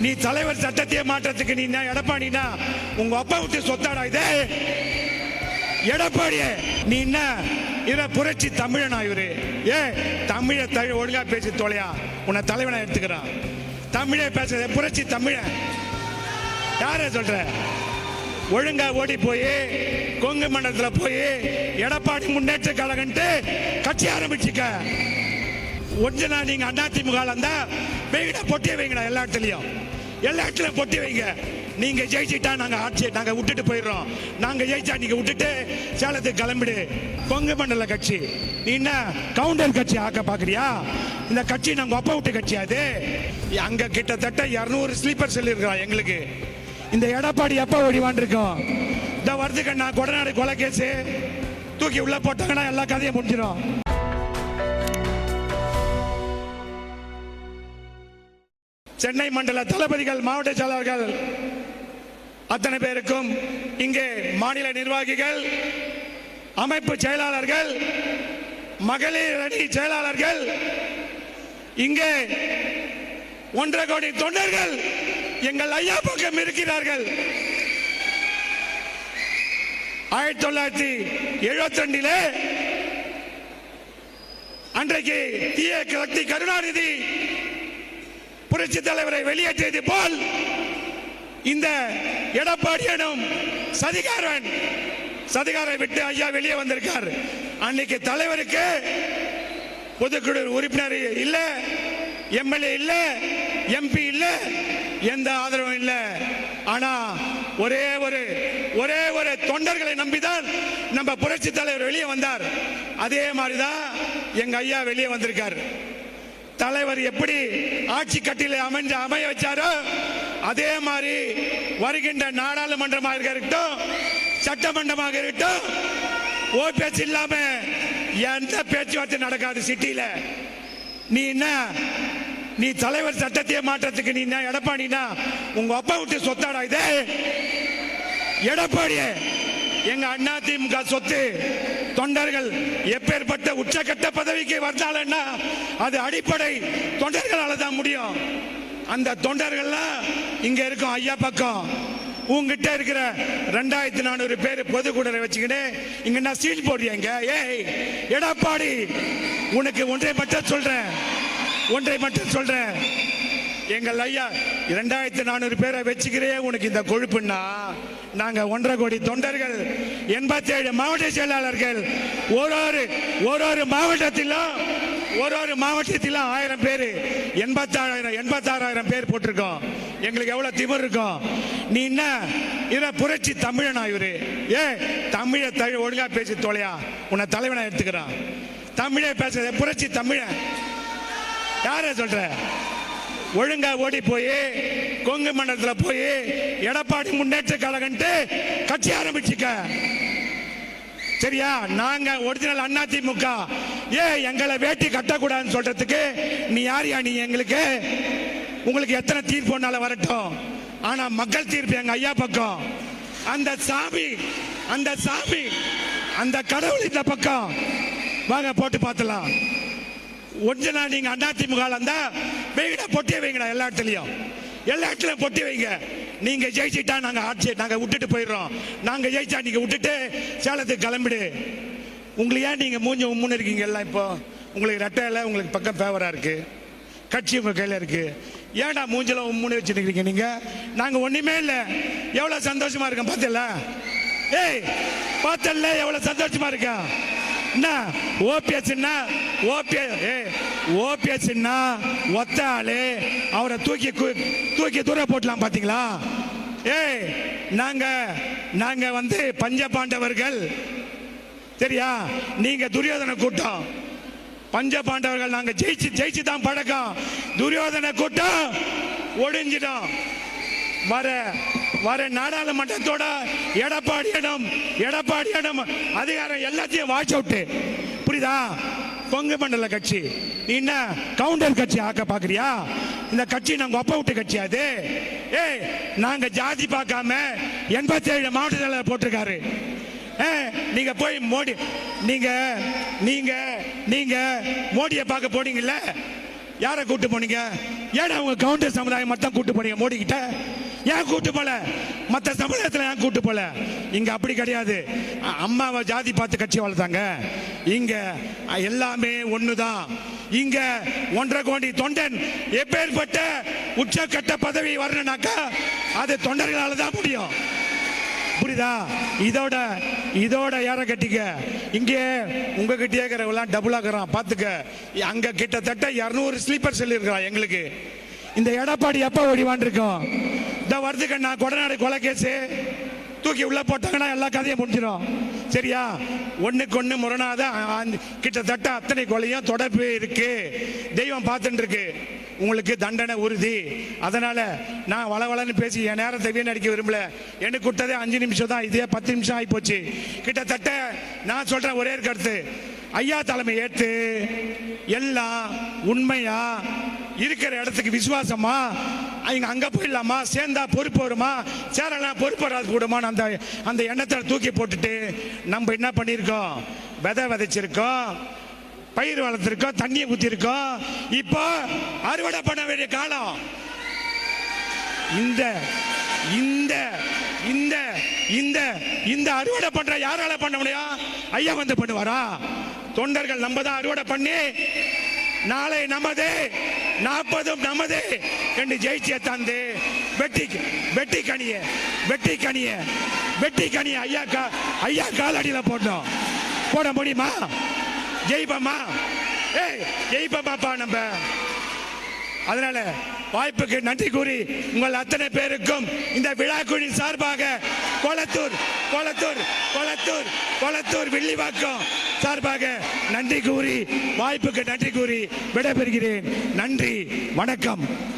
நீ தலைவர் சட்டத்தையே மாற்றத்துக்கு நீ என்ன எடப்பாடினா உங்க அப்பா விட்டு சொத்தாடா இது? எடப்பாடியே நீ என்ன? இவர புரட்சி தமிழனா இவரு. ஏ தமிழ தமிழ் ஒழுங்கா பேசி தொலையா? உன்னை தலைவனா எடுத்துக்கிறான். தமிழே பேசுற புரட்சி தமிழன். யார சொல்ற? ஒழுங்கா ஓடி போய் கொங்கு மண்டலத்துல போய் எடப்பாடி முன்னேற்ற கழகன்ட்டு கட்சி ஆரம்பிச்சுக்க. ஒன்றுனா நீங்க அதிமுக இருந்தா வெயிட பொட்டி வைங்கடா எல்லா இடத்துலயும். எல்லா இடத்துலயும் பொட்டி வைங்க. நீங்க ஜெயிச்சிட்டா நாங்க ஆட்சி நாங்க விட்டுட்டு போயிடுறோம். நாங்க ஜெயிச்சா நீங்க விட்டுட்டு சேலத்துக்கு கிளம்பிடு. கொங்கு மண்டல கட்சி. நீ என்ன கவுண்டர் கட்சி ஆக்க பாக்குறியா? இந்த கட்சி நாங்க ஒப்ப விட்டு கட்சி அது அங்க கிட்டத்தட்ட இருநூறு ஸ்லீப்பர் செல் இருக்கிறோம் எங்களுக்கு. இந்த எடப்பாடி எப்ப ஓடிவான் இருக்கோம் இந்த வருதுக்கு நான் கொடநாடு கொலை கேஸு தூக்கி உள்ள போட்டாங்கன்னா எல்லா கதையும் முடிஞ்சிடும் சென்னை மண்டல தளபதிகள் மாவட்ட செயலாளர்கள் அத்தனை பேருக்கும் இங்கே மாநில நிர்வாகிகள் அமைப்பு செயலாளர்கள் மகளிர் அணி செயலாளர்கள் இங்கே ஒன்றரை கோடி தொண்டர்கள் எங்கள் ஐயா பக்கம் இருக்கிறார்கள். ஆயிரத்தி தொள்ளாயிரத்தி எழுபத்தி ரெண்டில் அன்றைக்கு தீய சக்தி கருணாநிதி புரட்சி தலைவரை வெளியேற்றியது போல் இந்த எடப்பாடியனும் சதிகாரன் சதிகாரை விட்டு ஐயா வெளியே வந்திருக்கார். அன்னைக்கு தலைவருக்கு பொதுக்குழு உறுப்பினர் இல்ல எம்எல்ஏ இல்ல எம்பி இல்ல எந்த ஆதரவும் இல்ல. ஆனா ஒரே ஒரு ஒரே ஒரு தொண்டர்களை நம்பிதான் நம்ம புரட்சி தலைவர் வெளியே வந்தார். அதே மாதிரிதான் எங்க ஐயா வெளியே வந்திருக்கார். தலைவர் எப்படி ஆட்சி கட்டில அமைஞ்ச அமைய வச்சாரோ அதே மாதிரி வருகின்ற நாடாளுமன்றமாக இருக்கட்டும் சட்டமன்றமாக இருக்கட்டும் ஓ பேச்சு இல்லாம எந்த பேச்சுவார்த்தை நடக்காது சிட்டியில. நீ என்ன? நீ தலைவர் சட்டத்தையே மாற்றத்துக்கு நீ என்ன எடப்பாடினா உங்க அப்பா விட்டு சொத்தாடா இது? எடப்பாடியே எங்க அண்ணா திமுக சொத்து தொண்டர்கள் எப்பேற்பட்ட உச்சகட்ட பதவிக்கு வந்தாலன்னா அது அடிப்படை தொண்டர்களால தான் முடியும். அந்த தொண்டர்கள்லாம் இங்க இருக்கும் ஐயா பக்கம். உங்ககிட்ட இருக்கிற ரெண்டாயிரத்தி நானூறு பேர் பொதுக்கூடரை வச்சுக்கிட்டு இங்க நான் சீல் போடுறீங்க. ஏய் எடப்பாடி உனக்கு ஒன்றை மட்டும் சொல்றேன். ஒன்றை மட்டும் சொல்றேன். எங்கள் ஐயா இரண்டாயிரத்தி நானூறு பேரை வச்சுக்கிறே உனக்கு இந்த கொழுப்புன்னா. நாங்க ஒன்றரை கோடி தொண்டர்கள் எண்பத்தி ஏழு மாவட்ட செயலாளர்கள் ஒரு ஒரு ஒரு ஒரு மாவட்டத்திலும் ஒரு ஒரு மாவட்டத்திலும் ஆயிரம் பேர் எண்பத்தாறாயிரம் எண்பத்தாறாயிரம் பேர் போட்டிருக்கோம். எங்களுக்கு எவ்வளவு திமிர் இருக்கும். நீ என்ன? இவர புரட்சி தமிழனா இவரு? ஏ தமிழ தமிழ் ஒழுங்கா பேசி தொலையா உன்னை தலைவனா எடுத்துக்கிறான். தமிழே பேசுற புரட்சி தமிழன் யார சொல்ற? ஒழுங்கா ஓடி போய் கொங்கு மண்டலத்தில் போய் எடப்பாடி முன்னேற்ற கழகன்ட்டு கட்சி ஆரம்பிச்சுக்க. சரியா? நாங்க ஒரிஜினல் அண்ணா திமுக. ஏ எங்களை வேட்டி கட்டக்கூடாதுன்னு சொல்றதுக்கு நீ யாரியா நீ எங்களுக்கு? உங்களுக்கு எத்தனை தீர்ப்பு வரட்டும். ஆனா மக்கள் தீர்ப்பு எங்க ஐயா பக்கம். அந்த சாமி அந்த சாமி அந்த கடவுள் இந்த பக்கம். வாங்க போட்டு பார்த்தலாம். ஒரிஜினா நீங்க அதிமுக இருந்தா வைங்கடா பொட்டி வைங்கடா எல்லா இடத்துலையும். எல்லா இடத்துலையும் பொட்டி வைங்க. நீங்க ஜெயிச்சிட்டா நாங்க ஆட்சி நாங்க விட்டுட்டு போயிடுறோம். நாங்க ஜெயிச்சா நீங்க விட்டுட்டு சேலத்துக்கு கிளம்பிடு. உங்களுக்கு ஏன் நீங்க மூஞ்சி உம்முன்னு இருக்கீங்க எல்லாம் இப்போ? உங்களுக்கு ரெட்டையில உங்களுக்கு பக்கம் ஃபேவரா இருக்கு. கட்சி உங்க கையில இருக்கு. ஏன்டா மூஞ்சில உம்முன்னு வச்சுருக்கீங்க நீங்க? நாங்க ஒண்ணுமே இல்லை. எவ்வளவு சந்தோஷமா இருக்கோம் பார்த்தல ஏய் பார்த்தல எவ்வளவு சந்தோஷமா இருக்கா என்ன ஓபிஎஸ் ஓபிஎஸ் ஏ ஒத்த ஆளு. அவரை தூக்கி தூக்கி தூர போட்டலாம் பாத்தீங்களா? ஏய் நாங்க நாங்க வந்து பஞ்ச பாண்டவர்கள். சரியா நீங்க துரியோதன கூட்டம். பஞ்ச பாண்டவர்கள் நாங்க ஜெயிச்சு ஜெயிச்சு தான் பழக்கம். துரியோதன கூட்டம் ஒடிஞ்சிடும். வர வர நாடாளுமன்றத்தோட எடப்பாடியிடம் எடப்பாடியிடம் அதிகாரம் எல்லாத்தையும் வாட்ச் அவுட்டு. புரியுதா? கொங்கு மண்டல கட்சி. நீ என்ன கவுண்டர் கட்சி ஆக்க பாக்குறியா? இந்த கட்சி நாங்க ஒப்ப விட்டு கட்சி அது ஏய் நாங்க ஜாதி பார்க்காம எண்பத்தி ஏழு மாவட்ட தலைவர் போட்டிருக்காரு. ஏ, நீங்க போய் மோடி நீங்க நீங்க நீங்க மோடியை பார்க்க போனீங்கல்ல? யாரை கூட்டு போனீங்க? ஏன்னா அவங்க கவுண்டர் சமுதாயம் மட்டும் கூட்டு போனீங்க மோடி கிட்ட ஏன் கூட்டு போல? மற்ற சமுதாயத்தில் ஏன் கூட்டு போல? இங்க அப்படி கிடையாது. அம்மாவை ஜாதி பார்த்து கட்சி வளர்த்தாங்க. இங்க எல்லாமே ஒண்ணுதான். இங்க ஒன்றரை கோடி தொண்டன் எப்பேற்பட்ட உச்சக்கட்ட பதவி வரணும்னாக்கா அது தொண்டர்களால தான் முடியும். புரியுதா? இதோட இதோட ஏற கட்டிக்க? இங்கே உங்க கிட்டே இருக்கிறவெல்லாம் டபுள் இருக்கிறான். பாத்துக்க அங்க கிட்டத்தட்ட இருநூறு ஸ்லீப்பர் செல் இருக்கிறான் எங்களுக்கு. இந்த எடப்பாடி எப்ப ஓடிவான் இருக்கோம் இந்த வருதுக்கு நான் கொடநாடு கொலை கேஸு. தூக்கி உள்ள போட்டாங்கன்னா எல்லா கதையும் முடிஞ்சிடும் சரியா? ஒண்ணுக்கு ஒன்று முரணாத கிட்டத்தட்ட அத்தனை கொலையும் தொடர்பு இருக்கு. தெய்வம் பார்த்துட்டு இருக்கு உங்களுக்கு தண்டனை உறுதி. அதனால நான் வளவளன்னு பேசி என் நேரத்தை வீணடிக்க விரும்பல. எனக்கு விட்டதே அஞ்சு நிமிஷம் தான் இதே பத்து நிமிஷம் ஆகி போச்சு கிட்டத்தட்ட நான் சொல்றேன் ஒரே கருத்து. ஐயா தலைமை ஏற்று எல்லாம் உண்மையா? இருக்கிற இடத்துக்கு விசுவாசமா? அவங்க அங்க போயிடலாமா? சேர்ந்தா பொறுப்பு வருமா? சேரலாம் பொறுப்பு வராது கூடுமான்னு அந்த அந்த எண்ணத்தை தூக்கி போட்டுட்டு நம்ம என்ன பண்ணியிருக்கோம்? விதை விதைச்சிருக்கோம். பயிர் வளர்த்துருக்கோம். தண்ணியை ஊற்றிருக்கோம் இப்போ அறுவடை பண்ண வேண்டிய காலம். இந்த இந்த இந்த இந்த இந்த அறுவடை பண்ற யாரால பண்ண முடியும்? ஐயா வந்து பண்ணுவாரா? தொண்டர்கள் நம்ம தான் அறுவடை பண்ணி நாளை நமது நாற்பதும் நமது என்று ஜெயிச்சிய தந்து வெட்டி வெட்டி கனிய வெட்டி கனிய வெட்டி கனிய ஐயா கா ஐயா காலடியில் போட்டோம் போட முடியுமா? ஜெயிப்போமா? ஏய் ஜெயிப்போமாப்பா நம்ம. அதனால வாய்ப்புக்கு நன்றி கூறி உங்கள் அத்தனை பேருக்கும் இந்த விழா குழு சார்பாக கொளத்தூர் கொளத்தூர் கொளத்தூர் கொளத்தூர் வில்லிவாக்கம் சார்பாக நன்றி கூறி வாய்ப்புக்கு நன்றி கூறி விடைபெறுகிறேன். நன்றி வணக்கம்.